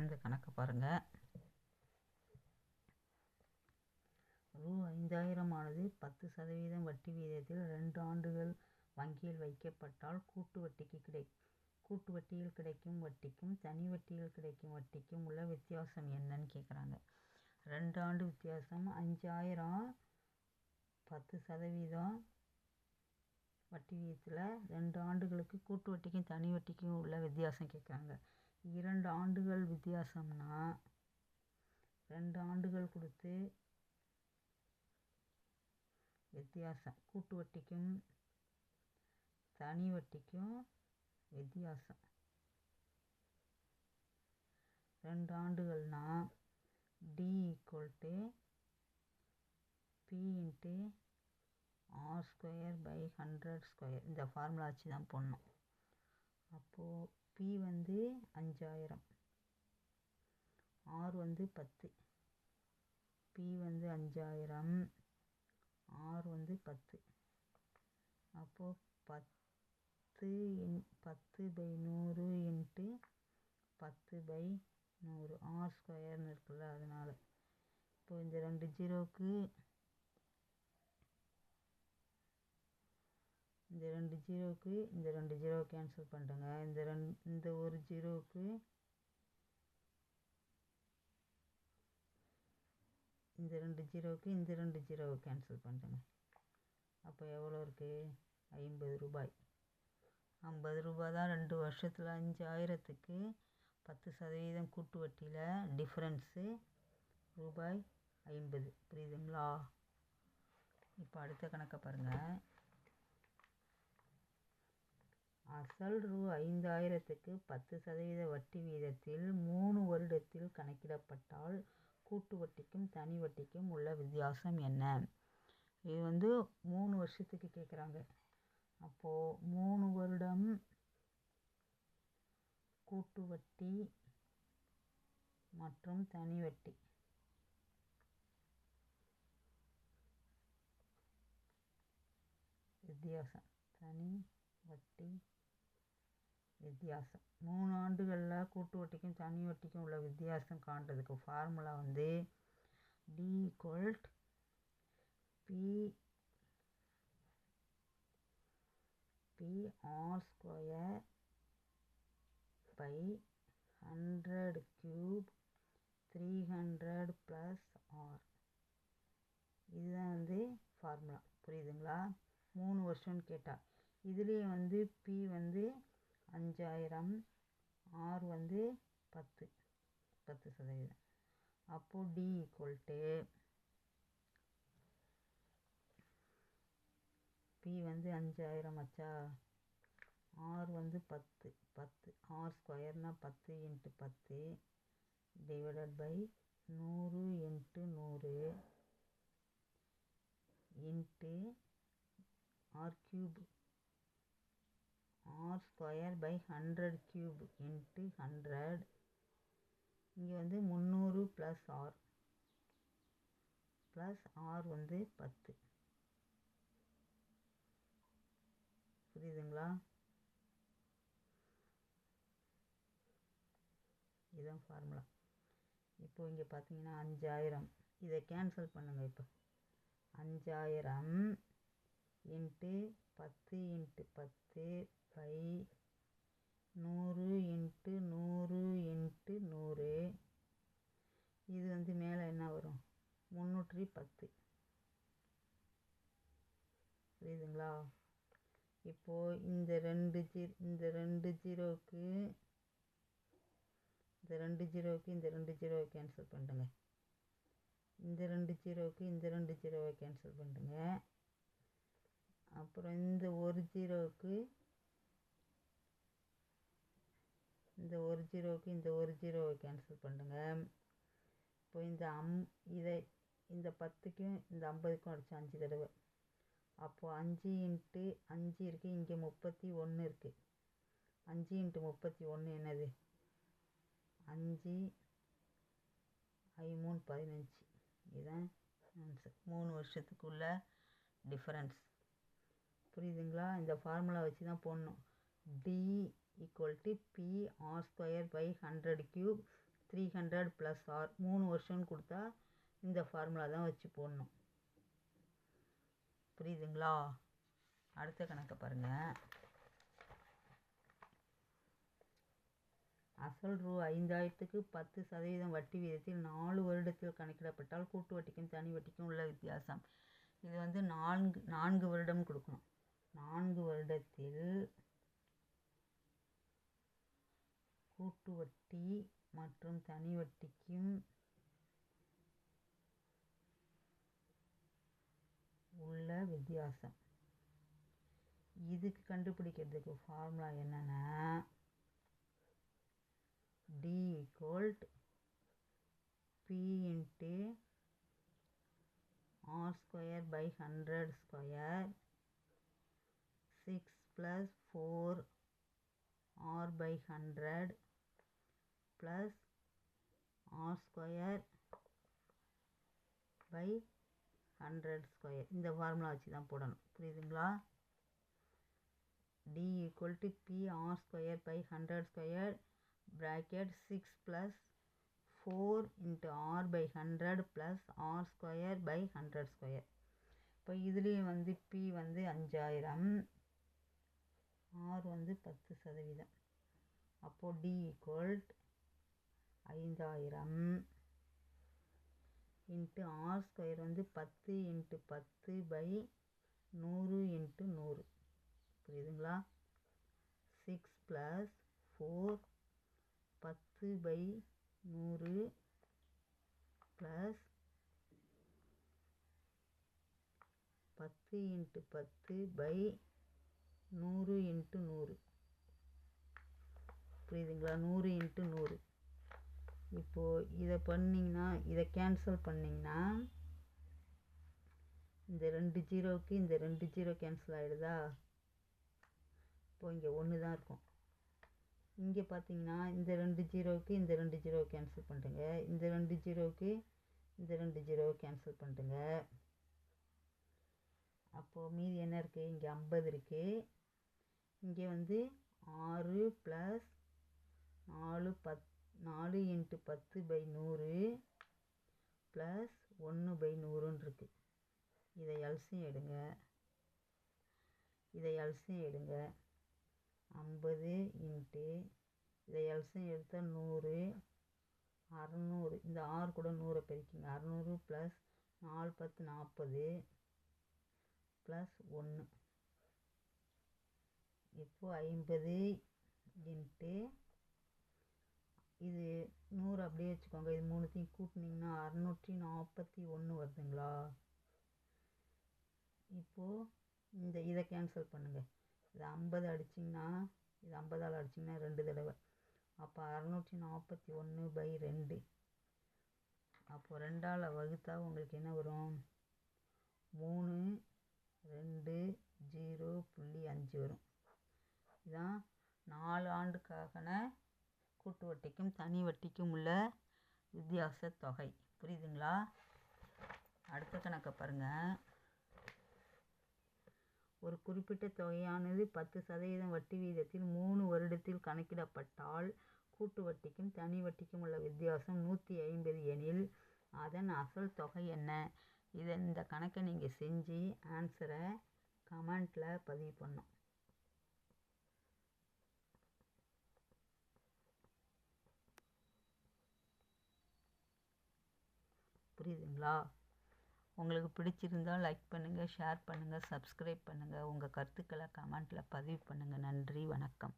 இந்த கணக்கை பாருங்கள் ரூ ஐந்தாயிரம் ஆனது பத்து சதவீதம் வட்டி வீதத்தில் ரெண்டு ஆண்டுகள் வங்கியில் வைக்கப்பட்டால் கூட்டு வட்டிக்கு கிடை கூட்டு வட்டியில் கிடைக்கும் வட்டிக்கும் தனி வட்டியில் கிடைக்கும் வட்டிக்கும் உள்ள வித்தியாசம் என்னன்னு கேட்குறாங்க ரெண்டு ஆண்டு வித்தியாசம் அஞ்சாயிரம் பத்து சதவீதம் வட்டி வீதத்தில் ரெண்டு ஆண்டுகளுக்கு கூட்டு வட்டிக்கும் தனி வட்டிக்கும் உள்ள வித்தியாசம் கேட்குறாங்க இரண்டு ஆண்டுகள் வித்தியாசம்னா ரெண்டு ஆண்டுகள் கொடுத்து வித்தியாசம். கூட்டு வட்டிக்கும் தனி வட்டிக்கும் வித்தியாசம். ரெண்டு ஆண்டுகள்னா T equal to P into R square by hundred square இந்த ஃபார்முலா வச்சு தான் போடணும். அப்போது பி வந்து அஞ்சாயிரம். ஆர் வந்து பத்து. பி வந்து அஞ்சாயிரம். ஆர் வந்து பத்து. அப்போது பத்து இன் பத்து பை நூறு இன்ட்டு பத்து பை நூறு. ஆர் ஸ்கொயர்னு இருக்குல்ல அதனால். இப்போ இந்த ரெண்டு ஜீரோவுக்கு இந்த ரெண்டு ஜீரோவுக்கு இந்த ரெண்டு ஜீரோவை கேன்சல் பண்ணிட்டேங்க. இந்த ரெண் இந்த ஒரு ஜீரோவுக்கு இந்த ரெண்டு ஜீரோவுக்கு இந்த ரெண்டு ஜீரோவை கேன்சல் பண்ணிட்டேங்க. அப்போ எவ்வளோ இருக்குது ஐம்பது ரூபாய். ஐம்பது ரூபாய் தான் ரெண்டு வருஷத்தில் அஞ்சாயிரத்துக்கு பத்து சதவீதம் கூட்டு வட்டியில் டிஃப்ரென்ஸு ரூபாய் ஐம்பது. புரியுதுங்களா? இப்போ அடுத்த கணக்கை பாருங்கள் அசல் ரூ ஐந்தாயிரத்துக்கு பத்து சதவீத வட்டி வீதத்தில் மூணு வருடத்தில் கணக்கிடப்பட்டால் கூட்டு வட்டிக்கும் தனி வட்டிக்கும் உள்ள வித்தியாசம் என்ன? இது வந்து மூணு வருஷத்துக்கு கேட்குறாங்க அப்போது மூணு வருடம் கூட்டு வட்டி மற்றும் தனி வட்டி. வித்தியாசம். தனி வட்டி வித்தியாசம். மூணு ஆண்டுகளில் கூட்டு வட்டிக்கும் தனி வட்டிக்கும் உள்ள வித்தியாசம் காண்றதுக்கு ஃபார்முலா வந்து D equal to P P R square by hundred cube three hundred plus R இதுதான் வந்து ஃபார்முலா புரியுதுங்களா? மூணு வருஷம்னு கேட்டால் இதுலேயே வந்து பி வந்து அஞ்சாயிரம். ஆர் வந்து பத்து. பத்து சதவீதம். அப்போது டி ஈக்குவல் டு பி வந்து அஞ்சாயிரம் ஆச்சா ஆர் வந்து பத்து. பத்து. ஆர் ஸ்கொயர்னால் பத்து இன்ட்டு பத்து டிவைடட் பை நூறு இன்ட்டு நூறு into R cube R square by hundred cube into hundred இங்கே வந்து முந்நூறு ப்ளஸ் ஆர் ப்ளஸ் ஆர் வந்து பத்து. புரியுதுங்களா? இதுதான் ஃபார்முலா இப்போ இங்கே பார்த்தீங்கன்னா அஞ்சாயிரம். இதை கேன்சல் பண்ணுங்கள் இப்போ. அஞ்சாயிரம் இன்ட்டு பத்து இன்ட்டு பத்து. பை நூறு இன்ட்டு நூறு இன்ட்டு நூறு. இது வந்து மேலே என்ன வரும்? முந்நூற்றி பத்து. புரியுதுங்களா? இப்போது இந்த ரெண்டு ஜீ இந்த ரெண்டு ஜீரோவுக்கு இந்த ரெண்டு ஜீரோவுக்கு இந்த ரெண்டு ஜீரோவை கேன்சல் பண்ணிட்டுங்க இந்த ரெண்டு ஜீரோவுக்கு இந்த ரெண்டு ஜீரோவை கேன்சல் பண்ணிட்டுங்க அப்புறம் இந்த ஒரு ஜீரோவுக்கு இந்த ஒரு ஜீரோவுக்கு இந்த ஒரு ஜீரோவை கேன்சல் பண்ணுங்கள் இப்போ இந்த அம் இதை இந்த பத்துக்கும் இந்த ஐம்பதுக்கும் அடிச்சு அஞ்சு தடவை. அப்போது அஞ்சு இன்ட்டு அஞ்சு இருக்குது இங்கே முப்பத்தி ஒன்று இருக்குது அஞ்சு இன்ட்டு முப்பத்தி ஒன்று என்னது? அஞ்சு ஐ மூணு பதினஞ்சு. இதுதான் ஆன்சர் மூணு வருஷத்துக்குள்ள டிஃப்ரென்ஸ் புரியுதுங்களா? இந்த ஃபார்முலா வச்சு தான் போடணும். D equal to P R square by hundred cube three hundred plus R மூணு வருஷம்னு கொடுத்தா இந்த ஃபார்முலா தான் வச்சு போடணும். புரியுதுங்களா? அடுத்த கணக்கை பாருங்கள் அசல் ரூ ஐந்தாயிரத்துக்கு பத்து சதவீதம் வட்டி வீதத்தில் நாலு வருடத்தில் கணக்கிடப்பட்டால் கூட்டு வட்டிக்கும் தனி வட்டிக்கும் உள்ள வித்தியாசம். இது வந்து நான்கு நான்கு வருடம் கொடுக்கணும். நான்கு வருடத்தில் கூட்டு வட்டி மற்றும் தனி வட்டிக்கும் உள்ள வித்தியாசம். இதுக்கு கண்டுபிடிக்கிறதுக்கு ஃபார்முலா என்னென்னா D equal to P into R square by hundred square six plus four R by hundred plus R square by hundred square இந்த ஃபார்முலா வச்சு தான் போடணும். புரியுதுங்களா? D equal to P R square by hundred square bracket six plus four into R by hundred plus R square by hundred square இப்போ இதுலேயும் வந்து B வந்து அஞ்சாயிரம் ஆர் வந்து பத்து சதவீதம். அப்போது டி ஈக்குவல்ட் ஐந்தாயிரம். இன்ட்டு ஆர் ஸ்கொயர் வந்து பத்து இன்ட்டு பத்து பை நூறு இன்ட்டு நூறு. புரியுதுங்களா? சிக்ஸ் ப்ளஸ் ஃபோர் பத்து பை நூறு ப்ளஸ் பத்து இன்ட்டு பத்து பை நூறு இன்ட்டு நூறு. புரியுதுங்களா? நூறு இன்ட்டு நூறு. இப்போது இதை பண்ணிங்கன்னா இதை கேன்சல் பண்ணிங்கன்னா இந்த ரெண்டு ஜீரோவுக்கு இந்த ரெண்டு ஜீரோ கேன்சல் ஆகிடுதா இப்போது இங்கே ஒன்று தான் இருக்கும். இங்கே பார்த்தீங்கன்னா இந்த ரெண்டு ஜீரோவுக்கு இந்த ரெண்டு ஜீரோ கேன்சல் பண்ணிட்டுங்க இந்த ரெண்டு ஜீரோவுக்கு இந்த ரெண்டு ஜீரோவை கேன்சல் பண்ணிட்டுங்க அப்போது மீதி என்ன இருக்குது இங்கே ஐம்பது இருக்குது இங்கே வந்து ஆறு ப்ளஸ் நாலு பத் நாலு இன்ட்டு பத்து பை நூறு ப்ளஸ் ஒன்று பை நூறுன்னு இருக்குது இதை எல்சியம் எடுங்க. இதை எல்சியம் எடுங்க. ஐம்பது இன்ட்டு இதை எல்சியம் எடுத்தால் நூறு அறநூறு. இந்த ஆறு கூட நூறை பெருக்கிங்க. அறநூறு ப்ளஸ் நாலு பத்து நாற்பது ப்ளஸ் ஒன்று இப்போது ஐம்பது இன்ட்டு இது நூறு அப்படியே வச்சுக்கோங்க. இது மூணுத்தையும் கூட்டினீங்கன்னா அறநூற்றி நாற்பத்தி ஒன்று வருதுங்களா? இப்போது இந்த இதை கேன்சல் பண்ணுங்கள் இது ஐம்பது அடிச்சிங்கன்னா இது ஐம்பதால் அடிச்சிங்கன்னா ரெண்டு தடவை. அப்போ அறநூற்றி நாற்பத்தி ஒன்று பை ரெண்டு. அப்போது ரெண்டால் வகுத்தா உங்களுக்கு என்ன வரும்? மூணு ரெண்டு ஜீரோ புள்ளி அஞ்சு வரும். இதான் நாலு ஆண்டுக்காகன கூட்டு வட்டிக்கும் தனி வட்டிக்கும் உள்ள வித்தியாச தொகை. புரியுதுங்களா? அடுத்த கணக்கை பாருங்கள் ஒரு குறிப்பிட்ட தொகையானது பத்து சதவீதம் வட்டி வீதத்தில் மூணு வருடத்தில் கணக்கிடப்பட்டால் கூட்டு வட்டிக்கும் தனி வட்டிக்கும் உள்ள வித்தியாசம் நூற்றி ஐம்பது எனில் அதன் அசல் தொகை என்ன? இதை இந்த கணக்கை நீங்கள் செஞ்சு ஆன்சரை கமெண்ட்டில் பதிவு பண்ணும் புரியுதுங்களா? உங்களுக்கு பிடிச்சிருந்தால் லைக் பண்ணுங்கள் ஷேர் பண்ணுங்கள் சப்ஸ்கிரைப் பண்ணுங்கள் உங்கள் கருத்துக்களை கமெண்ட்டில் பதிவு பண்ணுங்கள் நன்றி வணக்கம்.